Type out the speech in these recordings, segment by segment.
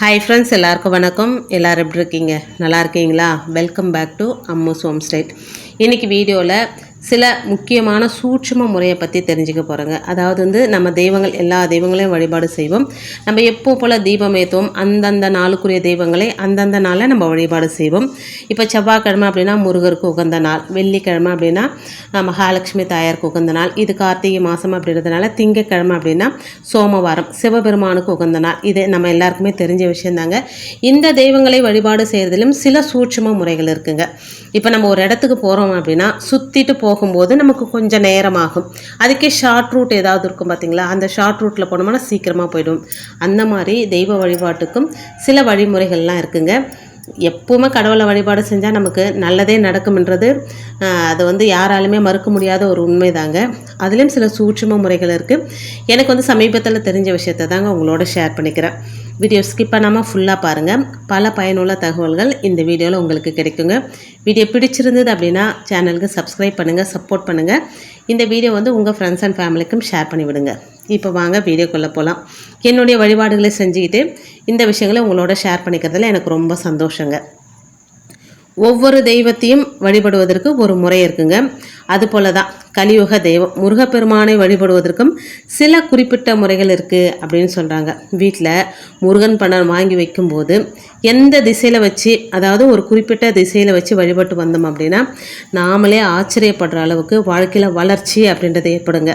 Hi friends எல்லாருக்கும் வணக்கம். எல்லோரும் எப்படி இருக்கீங்க? நல்லா இருக்கீங்களா? Welcome back to Ammu's home style இன்றைக்கி வீடியோவில் சில முக்கியமான சூட்சும முறையை பற்றி தெரிஞ்சுக்க போகிறோங்க அதாவது வந்து நம்ம தெய்வங்கள் எல்லா தெய்வங்களையும் வழிபாடு செய்வோம். நம்ம எப்போ போல் தீபம் ஏற்றுவோம் அந்தந்த நாளுக்குரிய தெய்வங்களை அந்தந்த நாளில் நம்ம வழிபாடு செய்வோம். இப்போ செவ்வாய்க்கிழமை அப்படின்னா முருகருக்கு உகந்த நாள் வெள்ளிக்கிழமை அப்படின்னா மகாலட்சுமி தாயாருக்கு உகந்த நாள் இது கார்த்திகை மாதம் அப்படின்றதுனால திங்கக்கிழமை அப்படின்னா சோமவாரம் சிவபெருமானுக்கு உகந்த நாள். இது நம்ம எல்லாருக்குமே தெரிஞ்ச விஷயந்தாங்க இந்த தெய்வங்களை வழிபாடு செய்கிறதிலும் சில சூட்சும முறைகள் இருக்குங்க. இப்போ நம்ம ஒரு இடத்துக்கு போகிறோம் அப்படின்னா சுற்றிட்டு போகும்போது நமக்கு கொஞ்சம் நேரமாகும். அதுக்கே ஷார்ட் ரூட் ஏதாவது இருக்கும் பார்த்தீங்களா அந்த ஷார்ட் ரூட்டில் போனோம்னா சீக்கிரமாக போயிடும். அந்த மாதிரி தெய்வ வழிபாட்டுக்கும் சில வழிமுறைகள்லாம் இருக்குங்க. எப்பவுமே கடவுளை வழிபாடு செஞ்சால் நமக்கு நல்லதே நடக்கும்ன்றது அது வந்து யாராலுமே மறுக்க முடியாத ஒரு உண்மைதாங்க. அதுலேயும் சில சூட்சும முறைகள் இருக்குது எனக்கு வந்து சமீபத்தில் தெரிஞ்ச விஷயத்தை தாங்க உங்களோட ஷேர் பண்ணிக்கிறேன். வீடியோ ஸ்கிப் பண்ணாமல் ஃபுல்லாக பாருங்கள் பல பயனுள்ள தகவல்கள் இந்த வீடியோவில் உங்களுக்கு கிடைக்குங்க. வீடியோ பிடிச்சிருந்தது அப்படின்னா சேனலுக்கு சப்ஸ்கிரைப் பண்ணுங்கள் சப்போர்ட் பண்ணுங்கள் இந்த வீடியோ வந்து உங்கள் ஃப்ரெண்ட்ஸ் அண்ட் ஃபேமிலிக்கும் ஷேர் பண்ணி விடுங்க. இப்போ வாங்க வீடியோக்குள்ளே போகலாம் என்னுடைய வழிபாடுகளை செஞ்சுக்கிட்டு இந்த விஷயங்களை உங்களோட ஷேர் பண்ணிக்கிறதுல எனக்கு ரொம்ப சந்தோஷங்க. ஒவ்வொரு தெய்வத்தையும் வழிபடுவதற்கு ஒரு முறை இருக்குங்க. அதுபோல தான் கலியுக தெய்வம் முருகப்பெருமானை வழிபடுவதற்கும் சில குறிப்பிட்ட முறைகள் இருக்குது அப்படின்னு சொல்கிறாங்க வீட்டில் முருகன் படம் வாங்கி வைக்கும்போது எந்த திசையில் வச்சு அதாவது ஒரு குறிப்பிட்ட திசையில் வச்சு வழிபட்டு வந்தோம் அப்படின்னா நாமளே ஆச்சரியப்படுற அளவுக்கு வாழ்க்கையில் வளர்ச்சி அப்படின்றது ஏற்படுங்க.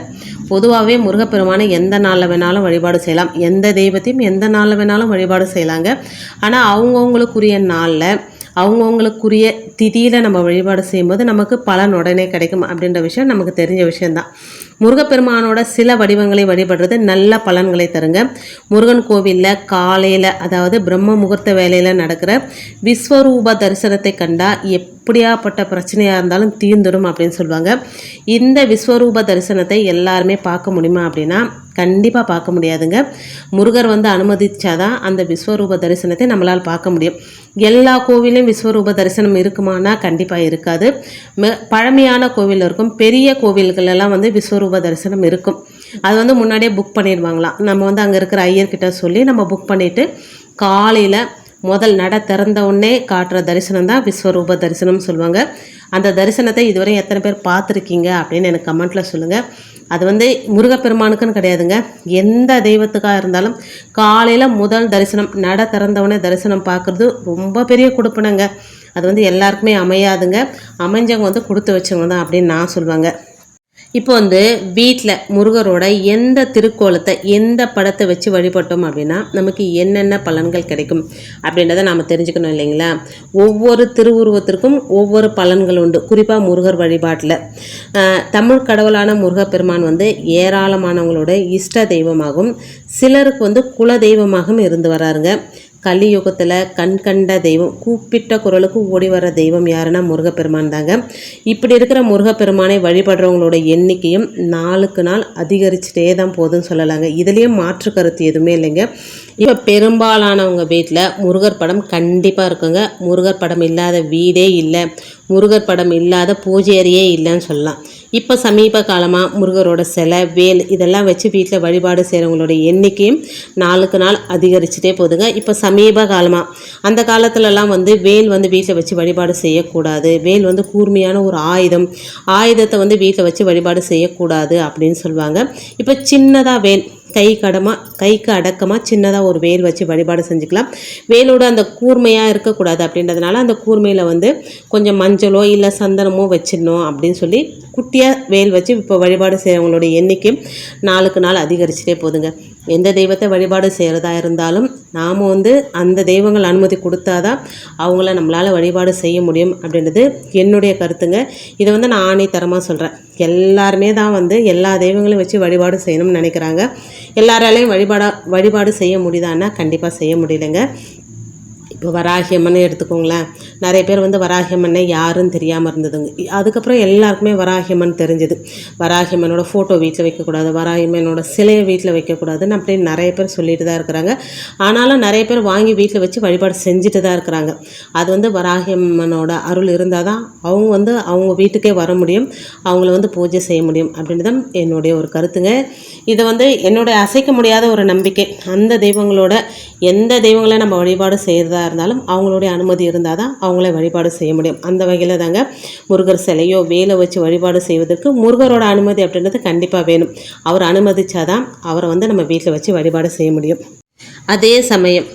பொதுவாகவே முருகப்பெருமானை எந்த நாளில் வேணாலும் வழிபாடு செய்யலாம். எந்த தெய்வத்தையும் எந்த நாளில் வேணாலும் வழிபாடு செய்யலாங்க. ஆனால் அவங்கவுங்களுக்குரிய நாளில் அவங்கவுங்களுக்குரிய திதியில் நம்ம வழிபாடு செய்யும்போது நமக்கு பலன் உடனே கிடைக்கும் அப்படின்ற விஷயம் நமக்கு தெரிஞ்ச விஷயந்தான் முருகப்பெருமானோட சில வடிவங்களை வழிபடுறது நல்ல பலன்களை தருங்க. முருகன் கோவிலில் காலையில் அதாவது பிரம்ம முகூர்த்த வேலையில் நடக்கிற விஸ்வரூப தரிசனத்தை கண்டால் எப்படியாப்பட்ட பிரச்சனையாக இருந்தாலும் தீர்ந்துடும் அப்படின்னு சொல்லுவாங்க. இந்த விஸ்வரூப தரிசனத்தை எல்லாருமே பார்க்க முடியுமா அப்படின்னா கண்டிப்பாக பார்க்க முடியாதுங்க. முருகர் வந்து அனுமதிச்சாதான் அந்த விஸ்வரூப தரிசனத்தை நம்மளால் பார்க்க முடியும். எல்லா கோவிலும் விஸ்வரூப தரிசனம் இருக்குமானா கண்டிப்பாக இருக்காது. ம- பழமையான கோவில் இருக்கும். பெரிய கோவில்களெல்லாம் வந்து விஸ்வரூப தரிசனம் இருக்கும். அது வந்து முன்னாடியே புக் பண்ணிடுவாங்களாம். நம்ம வந்து அங்கே இருக்கிற ஐயர்கிட்ட சொல்லி நம்ம புக் பண்ணிவிட்டு காலையில் முதல் நட திறந்த உடனே காட்டுற தரிசனம் தான் விஸ்வரூப தரிசனம்னு சொல்லுவாங்க. அந்த தரிசனத்தை இதுவரை எத்தனை பேர் பார்த்துருக்கீங்க அப்படின்னு எனக்கு கமெண்ட்டில் சொல்லுங்கள் அது வந்து முருகப்பெருமானுக்குன்னு கிடையாதுங்க. எந்த தெய்வத்துக்காக இருந்தாலும் காலையில் முதல் தரிசனம் நட திறந்தவொடனே தரிசனம் பார்க்குறது ரொம்ப பெரிய கொடுப்பனங்க. அது வந்து எல்லாருக்குமே அமையாதுங்க. அமைஞ்சவங்க வந்து கொடுத்து வச்சவங்க தான் அப்படின்னு நான் சொல்லுவாங்க. இப்போ வந்து வீட்டில் முருகரோட எந்த திருக்கோலத்தை எந்த படத்தை வச்சு வழிபட்டோம் அப்படின்னா நமக்கு என்னென்ன பலன்கள் கிடைக்கும் அப்படின்றத நாம் தெரிஞ்சுக்கணும் இல்லைங்களா? ஒவ்வொரு திருவுருவத்திற்கும் ஒவ்வொரு பலன்கள் உண்டு. குறிப்பாக முருகர் வழிபாட்டில். தமிழ் கடவுளான முருகப்பெருமான் வந்து ஏராளமானவங்களோட இஷ்ட தெய்வமாகவும் சிலருக்கு வந்து குல தெய்வமாகவும் இருந்து வராருங்க. கலியுகத்தில் கண் கண்ட தெய்வம் கூப்பிட்ட குரலுக்கு ஓடி வர தெய்வம் யாருன்னா முருகப்பெருமான் தாங்க. இப்படி இருக்கிற முருகப்பெருமானை வழிபடுறவங்களோட எண்ணிக்கையும் நாளுக்கு நாள் அதிகரிச்சுட்டே தான் போகுதுன்னு சொல்லலாங்க. இதுலேயும் மாற்று கருத்து எதுவுமே இல்லைங்க. இப்போ பெரும்பாலானவங்க வீட்டில் முருகர் படம் கண்டிப்பாக இருக்குங்க. முருகர் படம் இல்லாத வீடே இல்லை. முருகர் படம் இல்லாத பூஜை அறையே இல்லைன்னு சொல்லலாம். இப்போ சமீப காலமாக முருகரோட சிலை வேல் இதெல்லாம் வச்சு வீட்டில் வழிபாடு செய்கிறவங்களோட எண்ணிக்கையும் நாளுக்கு நாள் அதிகரிச்சுட்டே போகுதுங்க. இப்போ சமீப காலமாக அந்த காலத்துலலாம் வந்து வேல் வந்து வீட்டில் வச்சு வழிபாடு செய்யக்கூடாது. வேல் வந்து கூர்மையான ஒரு ஆயுதம். ஆயுதத்தை வந்து வீட்டில் வச்சு வழிபாடு செய்யக்கூடாது அப்படின்னு சொல்லுவாங்க இப்போ சின்னதாக வேல் கை கடமாக கைக்கு அடக்கமாக சின்னதாக ஒரு வேல் வச்சு வழிபாடு செஞ்சுக்கலாம். வேலோட அந்த கூர்மையாக இருக்கக்கூடாது அப்படின்றதுனால அந்த கூர்மையில் வந்து கொஞ்சம் மஞ்சளோ இல்லை சந்தனமோ வச்சிடணும் அப்படின்னு சொல்லி குட்டியாக வேல் வச்சு இப்போ வழிபாடு செய்கிறவங்களோட எண்ணிக்கை நாளுக்கு நாள் அதிகரிச்சுட்டே போதுங்க எந்த தெய்வத்தை வழிபாடு செய்கிறதா இருந்தாலும் நாம் வந்து அந்த தெய்வங்கள் அனுமதி கொடுத்தாதான் அவங்கள நம்மளால் வழிபாடு செய்ய முடியும் அப்படின்றது என்னுடைய கருத்துங்க. இதை வந்து நான் ஆணைத்தரமாக சொல்கிறேன் எல்லாருமே தான் வந்து எல்லா தெய்வங்களையும் வச்சு வழிபாடு செய்யணும்னு நினைக்கிறாங்க. எல்லாராலையும் வழிபாடாக வழிபாடு செய்ய முடியுதான்னா கண்டிப்பாக செய்ய முடியலைங்க. இப்போ வராகியம்மன் எடுத்துக்கோங்களேன். நிறைய பேர் வந்து வராகியம்மனை யாருன்னு தெரியாமல் இருந்ததுங்க. அதுக்கப்புறம் எல்லாருக்குமே வராகியம்மன் தெரிஞ்சது. வராகியம்மனோட ஃபோட்டோ வீட்டில் வைக்கக்கூடாது வராகியம்மனோட சிலையை வீட்டில் வைக்கக்கூடாதுன்னு அப்படின்னு நிறைய பேர் சொல்லிட்டு தான் இருக்கிறாங்க. ஆனாலும் நிறைய பேர் வாங்கி வீட்டில் வச்சு வழிபாடு செஞ்சுட்டு தான் இருக்கிறாங்க. அது வந்து வராகியம்மனோட அருள் இருந்தால் தான் அவங்க வந்து அவங்க வீட்டுக்கே வர முடியும். அவங்கள வந்து பூஜை செய்ய முடியும் அப்படின்னு தான் என்னுடைய ஒரு கருத்துங்க. இதை வந்து என்னுடைய அசைக்க முடியாத ஒரு நம்பிக்கை. அந்த தெய்வங்களோட எந்த தெய்வங்களை நம்ம வழிபாடு செய்கிறதா இருந்தாலும் அவங்களுடைய அனுமதி இருந்தால் தான் அவங்கள வழிபாடு செய்ய முடியும். அந்த வகையில் தாங்க முருகர் சிலையோ வேலை வச்சு வழிபாடு செய்வதற்கு முருகரோட அனுமதி அப்படின்றது கண்டிப்பாக வேணும். அவர் அனுமதிச்சாதான் அவரை வந்து நம்ம வீட்டில் வச்சு வழிபாடு செய்ய முடியும். அதே சமயம்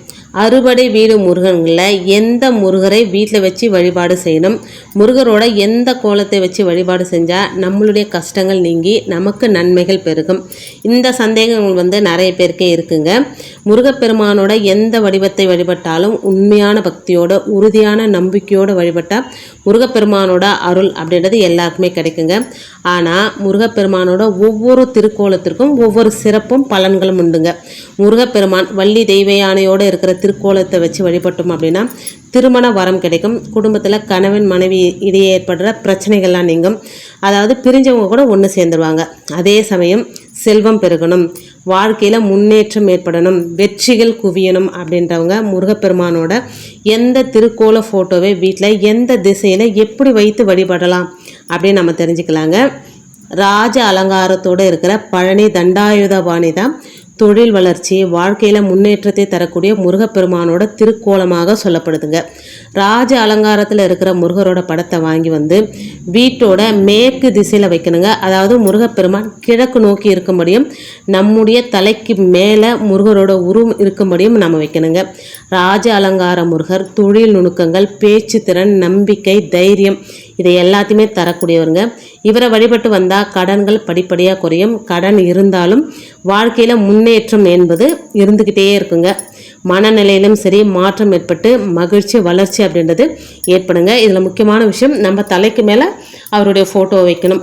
அறுபடை வீடு முருகன்களில் எந்த முருகரை வீட்டில் வச்சு வழிபாடு செய்யணும்? முருகரோட எந்த கோலத்தை வச்சு வழிபாடு செஞ்சால் நம்மளுடைய கஷ்டங்கள் நீங்கி நமக்கு நன்மைகள் பெருகும்? இந்த சந்தேகங்கள் வந்து நிறைய பேருக்கே இருக்குங்க. முருகப்பெருமானோட எந்த வடிவத்தை வழிபட்டாலும் உண்மையான பக்தியோட உறுதியான நம்பிக்கையோடு வழிபட்டால் முருகப்பெருமானோட அருள் அப்படின்றது எல்லாருக்குமே கிடைக்குங்க. ஆனால் முருகப்பெருமானோட ஒவ்வொரு திருக்கோலத்திற்கும் ஒவ்வொரு சிறப்பும் பலன்களும் உண்டுங்க. முருகப்பெருமான் வள்ளி தெய்வ யானையோடு இருக்கிற திருக்கோலத்தை வச்சு வழிபட்டோம் அப்படின்னா திருமண வரம் கிடைக்கும். குடும்பத்தில் கணவன் மனைவி இடையே ஏற்படுற பிரச்சனைகள்லாம் நீங்கும். அதாவது பிரிஞ்சவங்க கூட ஒன்று சேர்ந்துருவாங்க. அதே சமயம் செல்வம் பெருகணும். வாழ்க்கையில் முன்னேற்றம் ஏற்படணும். வெற்றிகள் குவியணும் அப்படின்றவங்க முருகப்பெருமானோட எந்த திருக்கோல ஃபோட்டோவை வீட்டில் எந்த திசையில் எப்படி வைத்து வழிபடலாம் அப்படின்னு நம்ம தெரிஞ்சுக்கலாங்க. ராஜ அலங்காரத்தோடு இருக்கிற பழனி தண்டாயுதபாணி தான் தொழில் வளர்ச்சி வாழ்க்கையில் முன்னேற்றத்தை தரக்கூடிய முருகப்பெருமானோட திருக்கோலமாக சொல்லப்படுதுங்க. ராஜ அலங்காரத்தில் இருக்கிற முருகரோட படத்தை வாங்கி வந்து வீட்டோட மேற்கு திசையில் வைக்கணுங்க. அதாவது முருகப்பெருமான் கிழக்கு நோக்கி இருக்கும்படியும் நம்முடைய தலைக்கு மேலே முருகரோட உருவம் இருக்கும்படியும் நம்ம வைக்கணுங்க. ராஜ அலங்கார முருகர் தொழில் நுணுக்கங்கள் பேச்சு திறன் நம்பிக்கை தைரியம் இதை எல்லாத்தையுமே தரக்கூடியவருங்க. இவரை வழிபட்டு வந்தால் கடன்கள் படிப்படியாக குறையும். கடன் இருந்தாலும் வாழ்க்கையில் முன்னேற்றம் என்பது இருந்துக்கிட்டே இருக்குங்க. மனநிலையிலும் சரி மாற்றம் ஏற்பட்டு மகிழ்ச்சி வளர்ச்சி அப்படின்றது ஏற்படுங்க. இதில் முக்கியமான விஷயம் நம்ம தலைக்கு மேலே அவருடைய ஃபோட்டோ வைக்கணும்.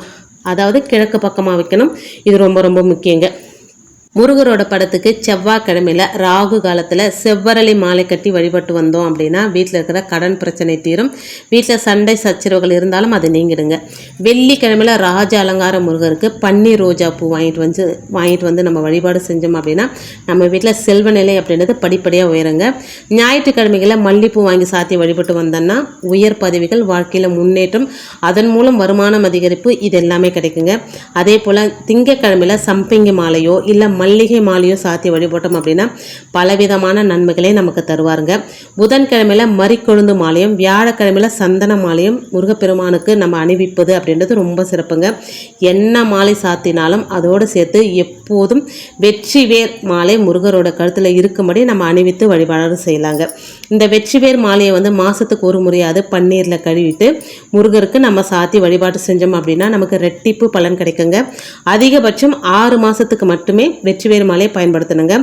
அதாவது கிழக்கு பக்கமாக வைக்கணும். இது ரொம்ப ரொம்ப முக்கியங்க. முருகரோட படத்துக்கு செவ்வாய்க்கிழமையில் ராகு காலத்தில் செவ்வரளி மாலை கட்டி வழிபட்டு வந்தோம் அப்படின்னா வீட்டில் இருக்கிற கடன் பிரச்சனை தீரும். வீட்டில் சண்டை சச்சரவுகள் இருந்தாலும் அதை நீங்கிடுங்க. வெள்ளிக்கிழமையில் ராஜ அலங்கார முருகருக்கு பன்னீர் ரோஜா பூ வாங்கிட்டு வந்து வாங்கிட்டு வந்து நம்ம வழிபாடு செஞ்சோம் அப்படின்னா நம்ம வீட்டில் செல்வ நிலை அப்படின்றது படிப்படியாக உயருங்க. ஞாயிற்றுக்கிழமைகளில் மல்லிப்பூ வாங்கி சாத்தி வழிபட்டு வந்தோன்னா உயர் பதவிகள் வாழ்க்கையில் முன்னேற்றம் அதன் மூலம் வருமானம் அதிகரிப்பு இது எல்லாமே கிடைக்குங்க. அதே போல் திங்கக்கிழமையில் சம்பிங்கி மாலையோ இல்லை மல்லிகை மாலையும் சாத்தி வழிபட்டோம் அப்படின்னா பலவிதமான நன்மைகளை நமக்கு தருவாருங்க. புதன்கிழமையில் மறிக்கொழுந்து மாலையும் வியாழக்கிழமையில் சந்தன மாலையும் முருகப்பெருமானுக்கு நம்ம அணிவிப்பது அப்படின்றது ரொம்ப சிறப்புங்க. என்ன மாலை சாத்தினாலும் அதோடு சேர்த்து எப்போதும் வெற்றி வேர் மாலை முருகரோட கழுத்தில் இருக்கும்படி நம்ம அணிவித்து வழிபாடு செய்யலாங்க. இந்த வெற்றிவேர் மாலையை வந்து மாதத்துக்கு ஒரு முறையாவது பன்னீரில் கழுவிட்டு முருகருக்கு நம்ம சாத்தி வழிபாடு செஞ்சோம் அப்படின்னா நமக்கு ரெட்டிப்பு பலன் கிடைக்குங்க. அதிகபட்சம் ஆறு மாதத்துக்கு மட்டுமே வெற்றிவேர் மாலையை பயன்படுத்தணுங்க.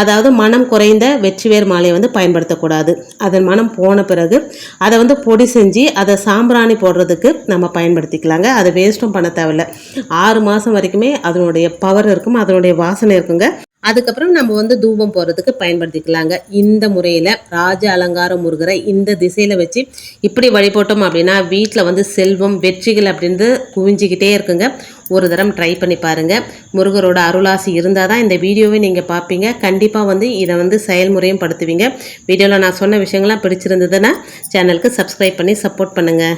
அதாவது மனம் குறைந்த வெற்றிவேர் மாலையை வந்து பயன்படுத்தக்கூடாது. அதன் மனம் போன பிறகு அதை வந்து பொடி செஞ்சு அதை சாம்பிராணி போடுறதுக்கு நம்ம பயன்படுத்திக்கலாங்க. அதை வேஸ்ட்டும் பண்ண தேவையில்ல. ஆறு மாதம் வரைக்குமே அதனுடைய பவர் இருக்கும் அதனுடைய வாசனை இருக்குங்க. அதுக்கப்புறம் நம்ம வந்து தூபம் போகிறதுக்கு பயன்படுத்திக்கலாங்க. இந்த முறையில் ராஜ அலங்காரம் முருகரை இந்த திசையில் வச்சு இப்படி வழிபட்டோம் அப்படின்னா வீட்டில் வந்து செல்வம் வெற்றிகள் அப்படின்றது குவிஞ்சிக்கிட்டே இருக்குங்க. ஒரு தரம் ட்ரை பண்ணி பாருங்கள் முருகரோட அருளாசி இருந்தால் தான் இந்த வீடியோவை நீங்கள் பார்ப்பீங்க கண்டிப்பாக வந்து இதை வந்து செயல்முறையும் படுத்துவீங்க. வீடியோவில் நான் சொன்ன விஷயங்கள்லாம் பிடிச்சிருந்ததுன்னா சேனலுக்கு சப்ஸ்கிரைப் பண்ணி சப்போர்ட் பண்ணுங்கள்